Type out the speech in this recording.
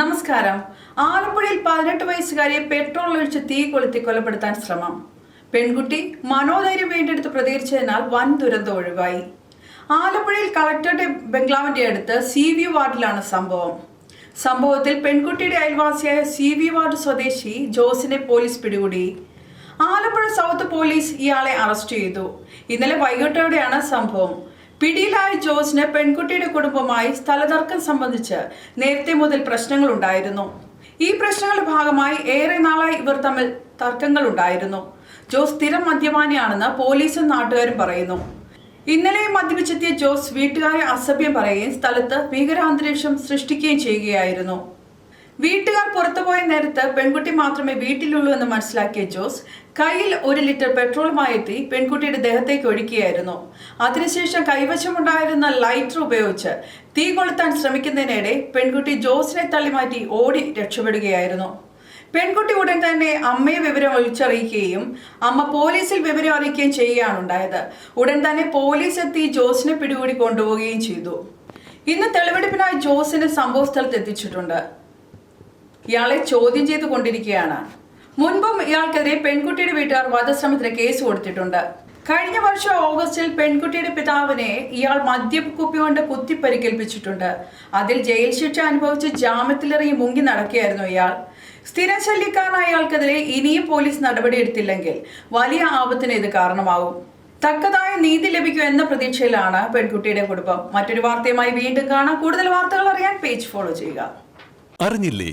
നമസ്കാരം. ആലപ്പുഴയിൽ പതിനെട്ട് വയസ്സുകാരിയെ പെട്രോൾ ഒഴിച്ച് തീ കൊളുത്തി കൊലപ്പെടുത്താൻ ശ്രമം. പെൺകുട്ടി മനോധൈര്യം വീണ്ടെടുത്ത് പ്രതികരിച്ചതിനാൽ വൻ ദുരന്തം ഒഴിവായി. ആലപ്പുഴയിൽ കളക്ടറുടെ ബംഗ്ലാവിന്റെ അടുത്ത് സി വി വാർഡിലാണ് സംഭവം. സംഭവത്തിൽ പെൺകുട്ടിയുടെ അയൽവാസിയായ സി വി വാർഡ് സ്വദേശി ജോസിനെ പോലീസ് പിടികൂടി. ആലപ്പുഴ സൗത്ത് പോലീസ് ഇയാളെ അറസ്റ്റ് ചെയ്തു. ഇന്നലെ വൈകിട്ടോടെയാണ് സംഭവം. പിടിയിലായ ജോസിന് പെൺകുട്ടിയുടെ കുടുംബമായി സ്ഥലതർക്കം സംബന്ധിച്ച് നേരത്തെ മുതൽ പ്രശ്നങ്ങൾ ഉണ്ടായിരുന്നു ഈ പ്രശ്നങ്ങളുടെ ഭാഗമായി ഏറെ നാളായി ഇവർ തമ്മിൽ തർക്കങ്ങൾ ഉണ്ടായിരുന്നു ജോസ് സ്ഥിരം മദ്യപാനിയാണെന്ന് പോലീസും നാട്ടുകാരും പറയുന്നു. ഇന്നലെ മദ്യപിച്ചെത്തിയ ജോസ് വീട്ടുകാരെ അസഭ്യം പറയുകയും സ്ഥലത്ത് ഭീകരാന്തരീക്ഷം സൃഷ്ടിക്കുകയും ചെയ്യുകയായിരുന്നു. വീട്ടുകാർ പുറത്തുപോയ നേരത്ത് പെൺകുട്ടി മാത്രമേ വീട്ടിലുള്ളൂ എന്ന് മനസ്സിലാക്കിയ ജോസ് കയ്യിൽ ഒരു ലിറ്റർ പെട്രോളുമായി എത്തി പെൺകുട്ടിയുടെ ദേഹത്തേക്ക് ഒഴിക്കുകയായിരുന്നു അതിനുശേഷം കൈവശമുണ്ടായിരുന്ന ലൈറ്റർ ഉപയോഗിച്ച് തീ കൊളുത്താൻ ശ്രമിക്കുന്നതിനിടെ പെൺകുട്ടി ജോസിനെ തള്ളിമാറ്റി ഓടി രക്ഷപ്പെടുകയായിരുന്നു. പെൺകുട്ടി ഉടൻ തന്നെ അമ്മയെ വിവരം വിളിച്ചറിയിക്കുകയും അമ്മ പോലീസിൽ വിവരം അറിയിക്കുകയും ചെയ്യുകയാണ് ഉണ്ടായത്. ഉടൻ തന്നെ പോലീസ് എത്തി ജോസിനെ പിടികൂടി കൊണ്ടുപോവുകയും ചെയ്തു. ഇന്ന് തെളിവെടുപ്പിനായി ജോസിനെ സംഭവ സ്ഥലത്ത് എത്തിച്ചിട്ടുണ്ട്. ഇയാളെ ചോദ്യം ചെയ്തു കൊണ്ടിരിക്കുകയാണ്. മുൻപും ഇയാൾക്കെതിരെ പെൺകുട്ടിയുടെ വീട്ടുകാർ വധശ്രമത്തിന് കേസ് കൊടുത്തിട്ടുണ്ട്. കഴിഞ്ഞ വർഷം ഓഗസ്റ്റിൽ പെൺകുട്ടിയുടെ പിതാവിനെ ഇയാൾ മദ്യക്കുപ്പി കൊണ്ട് കുത്തി പരിക്കേൽപ്പിച്ചിട്ടുണ്ട് അതിൽ ജയിൽ ശിക്ഷ അനുഭവിച്ച് ജാമ്യത്തിലിറങ്ങി മുങ്ങി നടക്കുകയായിരുന്നു ഇയാൾ. സ്ഥിരം ശല്യക്കാരനായ ഇയാൾക്കെതിരെ ഇനിയും പോലീസ് നടപടിയെടുത്തില്ലെങ്കിൽ വലിയ ആപത്തിന് ഇത് കാരണമാവും. തക്കതായ നീതി ലഭിക്കും എന്ന പ്രതീക്ഷയിലാണ് പെൺകുട്ടിയുടെ കുടുംബം. മറ്റൊരു വാർത്തയുമായി വീണ്ടും കാണാം. കൂടുതൽ വാർത്തകൾ അറിയാൻ പേജ് ഫോളോ ചെയ്യുക. അറിഞ്ഞില്ലേ?